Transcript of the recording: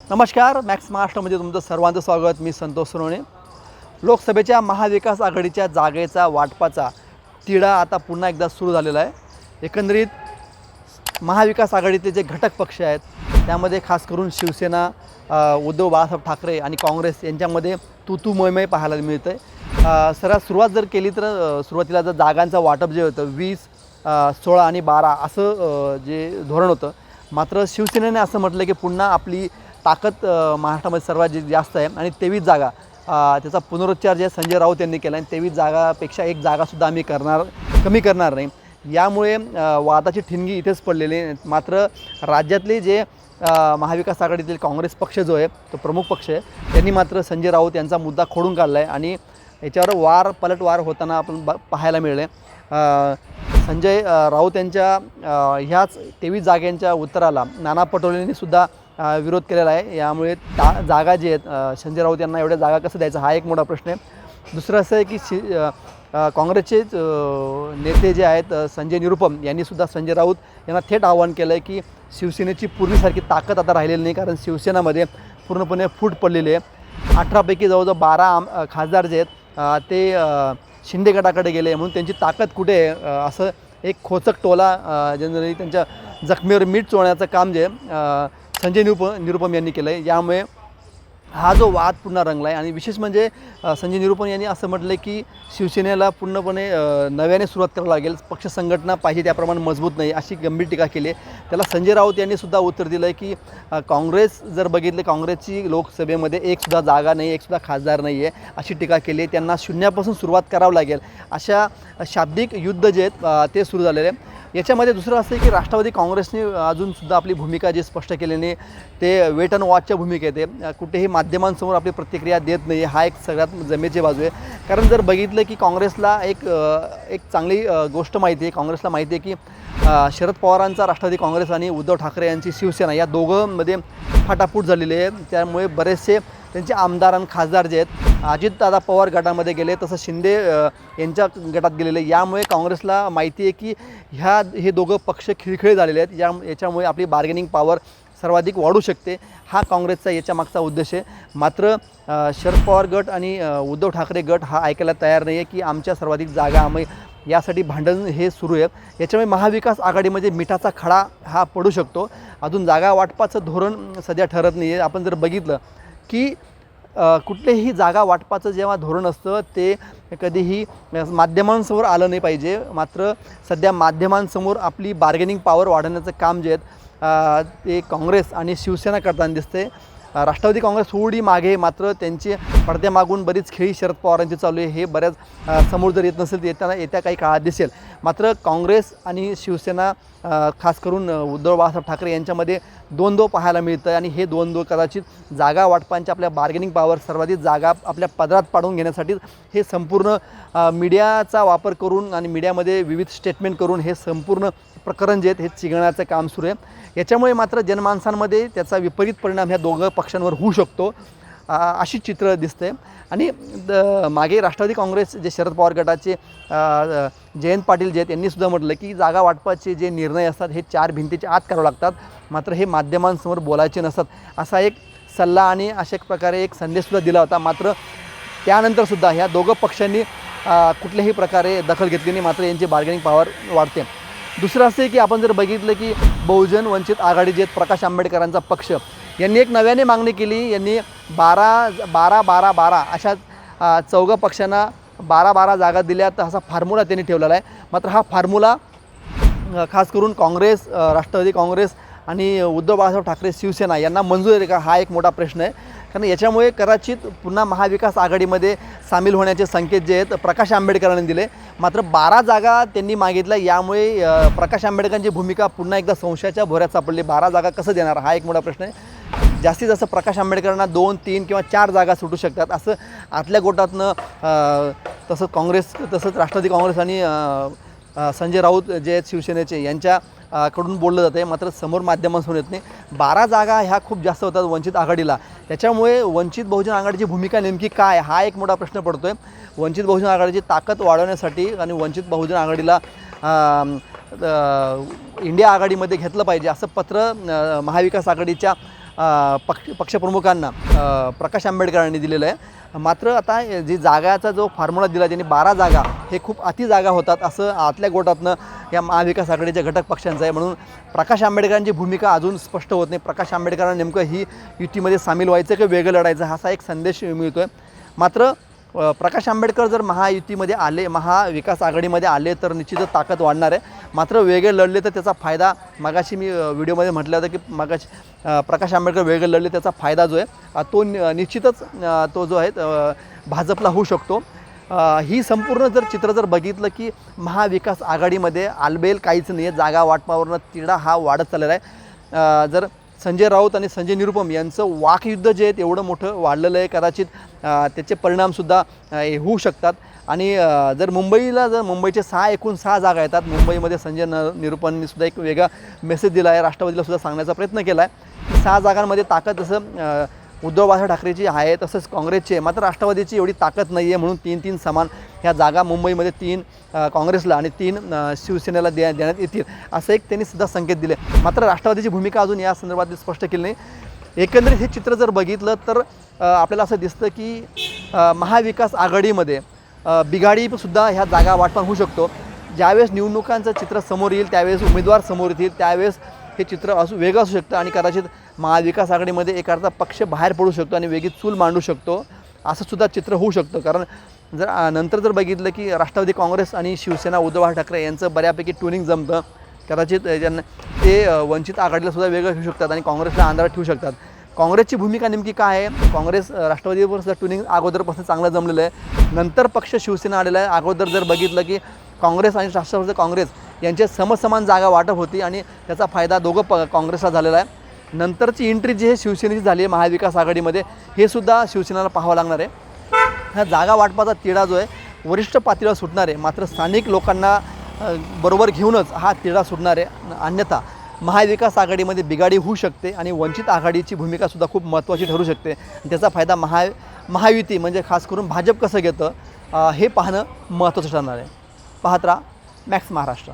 नमस्कार मॅक्स महाराष्ट्रामध्ये तुमचं सर्वांचं स्वागत. मी संतोष सोनवणे. लोकसभेच्या महाविकास आघाडीच्या जागेचा वाटपाचा तिढा आता पुन्हा एकदा सुरू झालेला आहे. एकंदरीत महाविकास आघाडीचे जे घटक पक्ष आहेत त्यामध्ये खास करून शिवसेना उद्धव बाळासाहेब ठाकरे आणि काँग्रेस यांच्यामध्ये तुतू तू पाहायला मिळतं आहे सर्वात सुरुवात जर केली तर सुरुवातीला जर जागांचं वाटप जे होतं वीस सोळा आणि बारा असं जे धोरण होतं मात्र शिवसेनेने असं म्हटलं की पुन्हा आपली ताकद महाराष्ट्रामध्ये सर्वात जी जास्त आहे आणि तेवीस जागा त्याचा पुनरुच्चार जे संजय राऊत यांनी केला आणि तेवीस जागापेक्षा एक जागासुद्धा आम्ही करणार कमी करणार नाही यामुळे वादाची ठिणगी इथेच पडलेली आहे. मात्र राज्यातले जे महाविकास आघाडीतील काँग्रेस पक्ष जो आहे तो प्रमुख पक्ष आहे त्यांनी मात्र संजय राऊत यांचा मुद्दा खोडून काढला आहे आणि याच्यावर वार पलटवार होताना आपण ब पाहायला मिळले संजय राऊत यांच्या ह्याच तेवीस जागांच्या उत्तराला नाना पटोलेंनीसुद्धा विरोध केलेला आहे. यामुळे ता जागा जे आहेत संजय राऊत यांना एवढ्या जागा कसं द्यायचा हा एक मोठा प्रश्न आहे. दुसरं असं आहे की शि काँग्रेसचेच नेते जे आहेत संजय निरुपम यांनीसुद्धा संजय राऊत यांना थेट आवाहन केलं आहे की शिवसेनेची पूर्वीसारखी ताकद आता राहिलेली नाही कारण शिवसेनामध्ये पूर्णपणे फूट पडलेली आहे. अठरापैकी जवळजवळ बारा आम खासदार जे आहेत ते शिंदेगटाकडे शिंदे गटाकडे गेले. म्हणून त्यांची ताकद कुठे आहे? असं एक खोचक टोला जनरली त्यांच्या जखमीवर मीठ चोळण्याचं काम जे आहे, संजय निरुप निरुपम यांनी केलं आहे यामुळे हा जो वाद पुन्हा रंगला आहे आणि विशेष म्हणजे संजय निरुपम यांनी असं म्हटलं की शिवसेनेला पूर्णपणे नव्याने सुरुवात करावी लागेल. पक्ष संघटना पाहिजे त्याप्रमाणे मजबूत नाही अशी गंभीर टीका केली आहे. त्याला संजय राऊत यांनी सुद्धा उत्तर दिलं आहे की काँग्रेस जर बघितले काँग्रेसची लोकसभेमध्ये एकसुद्धा जागा नाही एकसुद्धा खासदार नाही आहे अशी टीका केली आहे. त्यांना शून्यापासून सुरुवात करावं लागेल. अशा शाब्दिक युद्ध जे आहेत ते सुरू झालेले आहे. याच्यामध्ये दुसरं असं आहे की राष्ट्रवादी काँग्रेसने अजूनसुद्धा आपली भूमिका जी स्पष्ट केलेली ते वेट अँड वॉचच्या भूमिकेत आहे. कुठेही माध्यमांसमोर आपली प्रतिक्रिया देत नाही हा एक सगळ्यात जमेची बाजू आहे. कारण जर बघितलं की काँग्रेसला एक एक चांगली गोष्ट माहिती आहे काँग्रेसला माहिती आहे की शरद पवारांचा राष्ट्रवादी काँग्रेस आणि उद्धव ठाकरे यांची शिवसेना या दोघांमध्ये फाटाफूट झालेली आहे. त्यामुळे बरेचसे त्यांचे आमदार आणि खासदार जे आहेत अजितदादा पवार गटामध्ये गेले तसं शिंदे यांच्या गटात गेलेले. यामुळे काँग्रेसला माहिती आहे की ह्या हे दोघं पक्ष खिळखिळे झालेले आहेत. या याच्यामुळे आपली बार्गेनिंग पॉवर सर्वाधिक वाढू शकते. हा काँग्रेसचा याच्या मागचा उद्देश आहे. मात्र शरद पवार गट आणि उद्धव ठाकरे गट हा ऐकायला तयार नाही आहे की आमच्या सर्वाधिक जागा आम्ही यासाठी भांडण हे सुरू आहे. याच्यामुळे महाविकास आघाडीमध्ये मिठाचा खडा हा पडू शकतो. अजून जागा वाटपाचं धोरण सध्या ठरत नाही आहे आपण जर बघितलं की कुठलेही जागा वाटपाचं जेव्हा धोरण असतं ते कधीही माध्यमांसमोर आलं नाही पाहिजे. मात्र सध्या माध्यमांसमोर आपली बार्गेनिंग पॉवर वाढवण्याचं काम जे आहेत ते काँग्रेस आणि शिवसेना करताना दिसते राष्ट्रवादी काँग्रेस थोडी मागे मात्र त्यांची पडद्यामागून बरीच खेळी शरद पवारांची चालू आहे. हे बऱ्याच समोर जर येत नसेल तर येताना येत्या काही काळात दिसेल. मात्र काँग्रेस आणि शिवसेना खास करून उद्धव बाळासाहेब ठाकरे यांच्यामध्ये दोन दो पाहायला मिळतं आणि हे दोन दो कदाचित जागा वाटपांच्या आपल्या बार्गेनिंग पॉवर सर्वाधिक जागा आपल्या पदरात पाडून घेण्यासाठी हे संपूर्ण मीडियाचा वापर करून आणि मीडियामध्ये विविध स्टेटमेंट करून हे संपूर्ण प्रकरण जे आहेत हे चिघळण्याचं काम सुरू आहे. याच्यामुळे मात्र जनमानसांमध्ये त्याचा विपरीत परिणाम ह्या दोघं पक्षांवर होऊ शकतो. अशी चित्र दिसते. आणि द मागे राष्ट्रवादी काँग्रेस जे शरद पवार गटाचे जयंत पाटील जे आहेत यांनीसुद्धा म्हटलं की जागा वाटपाचे जे निर्णय असतात हे चार भिंतीच्या आत करावं लागतात. मात्र हे माध्यमांसमोर बोलायचे नसतात. असा एक सल्ला आणि अशा एक प्रकारे एक संदेशसुद्धा दिला होता. मात्र त्यानंतरसुद्धा ह्या दोघं पक्षांनी कुठल्याही प्रकारे दखल घेतली नाही. मात्र यांची बार्गेनिंग पॉवर वाढते. दुसरं असं आहे की आपण जर बघितलं की बहुजन वंचित आघाडी जे आहेत प्रकाश आंबेडकरांचा पक्ष यांनी एक नव्याने मागणी केली. यांनी बारा बारा बारा बारा अशा चौघं पक्षांना बारा बारा जागा दिल्या तर असा फॉर्म्युला त्यांनी ठेवलेला आहे. मात्र हा फॉर्म्युला खास करून काँग्रेस राष्ट्रवादी काँग्रेस आणि उद्धव बाळासाहेब ठाकरे शिवसेना यांना मंजूर आहे का? हा एक मोठा प्रश्न आहे. कारण याच्यामुळे कदाचित पुन्हा महाविकास आघाडीमध्ये सामील होण्याचे संकेत जे आहेत प्रकाश आंबेडकरांनी दिले. मात्र बारा जागा त्यांनी मागितल्या. यामुळे प्रकाश आंबेडकरांची भूमिका पुन्हा एकदा संशयाच्या भोऱ्यात सापडली. बारा जागा कसं देणार? हा एक मोठा प्रश्न आहे. जास्तीत जास्त प्रकाश आंबेडकरांना दोन तीन किंवा चार जागा सुटू शकतात. असं आतल्या गोटातनं तसंच काँग्रेस तसंच राष्ट्रवादी काँग्रेस आणि संजय राऊत जे आहेत शिवसेनेचे यांच्या कडून बोललं जातं आहे मात्र समोर माध्यमांसमोर येत नाही. बारा जागा ह्या खूप जास्त होतात वंचित आघाडीला. त्याच्यामुळे वंचित बहुजन आघाडीची भूमिका नेमकी काय हा एक मोठा प्रश्न पडतो आहे वंचित बहुजन आघाडीची ताकद वाढवण्यासाठी आणि वंचित बहुजन आघाडीला इंडिया आघाडीमध्ये घेतलं पाहिजे असं पत्र महाविकास आघाडीच्या पक्ष पक्षप्रमुखांना प्रकाश आंबेडकरांनी दिलेलं आहे. मात्र आता जी जागाचा जो फॉर्म्युला दिला त्यांनी बारा जागा हे खूप अति जागा होतात असं आतल्या गोटातनं या महाविकास आघाडीच्या घटक पक्षांचं आहे. म्हणून प्रकाश आंबेडकरांची भूमिका अजून स्पष्ट होत नाही. प्रकाश आंबेडकरांना नेमकं ही युतीमध्ये सामील व्हायचं की वेगळं लढायचं असा एक संदेश मिळतो आहे मात्र प्रकाश आंबेडकर जर महायुतीमध्ये आले महाविकास आघाडीमध्ये आले तर निश्चितच ताकद वाढणार आहे. मात्र वेगळे लढले तर त्याचा फायदा मागाशी मी व्हिडिओमध्ये म्हटलं होतं की मागाशी प्रकाश आंबेडकर वेगळे लढले त्याचा फायदा जो आहे तो नि- निश्चितच तो जो आहे भाजपला होऊ शकतो. ही संपूर्ण जर चित्र जर बघितलं की महाविकास आघाडीमध्ये आलबेल काहीच नाही आहे जागा वाटपावरनं तिढा हा वाढत चाललेला आहे. जर संजय राऊत आणि संजय निरुपम यांचं वाकयुद्ध जे आहे एवढं मोठं वाढलेलं आहे. कदाचित त्याचे परिणामसुद्धा होऊ शकतात. आणि जर मुंबईला जर मुंबईचे सहा एकूण सहा जागा येतात मुंबईमध्ये संजय न निरुपमनीसुद्धा एक वेगळा मेसेज दिला आहे. राष्ट्रवादीला सुद्धा सांगण्याचा प्रयत्न केला आहे की सहा जागांमध्ये ताकद जसं उद्धव बाळासाहेब ठाकरेची आहे तसंच काँग्रेसची आहे मात्र राष्ट्रवादीची एवढी ताकद नाही आहे म्हणून तीन तीन समान ह्या जागा मुंबईमध्ये तीन काँग्रेसला आणि तीन शिवसेनेला द्या देण्यात येतील. असं एक त्यांनी सुद्धा संकेत दिले. मात्र राष्ट्रवादीची भूमिका अजून या संदर्भात स्पष्ट केली नाही. एकंदरीत हे चित्र जर बघितलं तर आपल्याला असं दिसतं की महाविकास आघाडीमध्ये बिघाडीसुद्धा ह्या जागा वाटपण होऊ शकतो. ज्यावेळेस निवडणुकांचं चित्र समोर येईल त्यावेळेस उमेदवार समोर येतील त्यावेळेस हे चित्र असू वेगळं असू शकतं आणि कदाचित महाविकास आघाडीमध्ये एखादा पक्ष बाहेर पडू शकतो आणि वेगळी चूल मांडू शकतो असंसुद्धा चित्र होऊ शकतं. कारण जर नंतर जर बघितलं की राष्ट्रवादी काँग्रेस आणि शिवसेना उद्धव ठाकरे यांचं बऱ्यापैकी ट्युनिंग जमतं. कदाचित ज्यांना ते वंचित आघाडीला सुद्धा वेगळं ठेवू शकतात आणि काँग्रेसला आंधारात ठेवू शकतात. काँग्रेसची भूमिका नेमकी काय आहे? काँग्रेस राष्ट्रवादीवर सुद्धा ट्युनिंग अगोदरपासून चांगलं जमलेलं आहे. नंतर पक्ष शिवसेना आलेला आहे. अगोदर जर बघितलं की काँग्रेस आणि राष्ट्रवादी काँग्रेस यांचे समसमान जागा वाटप होती आणि त्याचा फायदा दोघं प काँग्रेसला झालेला आहे. नंतरची एंट्री जी आहे शिवसेनेची झाली आहे महाविकास आघाडीमध्ये. हे सुद्धा शिवसेनेला पाहावं लागणार आहे. ह्या जागा वाटपाचा तिढा जो आहे वरिष्ठ पातळीवर सुटणार आहे. मात्र स्थानिक लोकांना बरोबर घेऊनच हा तिढा सुटणार आहे. अन्यथा महाविकास आघाडीमध्ये बिघाडी होऊ शकते आणि वंचित आघाडीची भूमिकासुद्धा खूप महत्त्वाची ठरू शकते. त्याचा फायदा महा महायुती म्हणजे खास करून भाजप कसं घेतं हे पाहणं महत्त्वाचं ठरणार आहे. पाहत राहा मॅक्स महाराष्ट्र.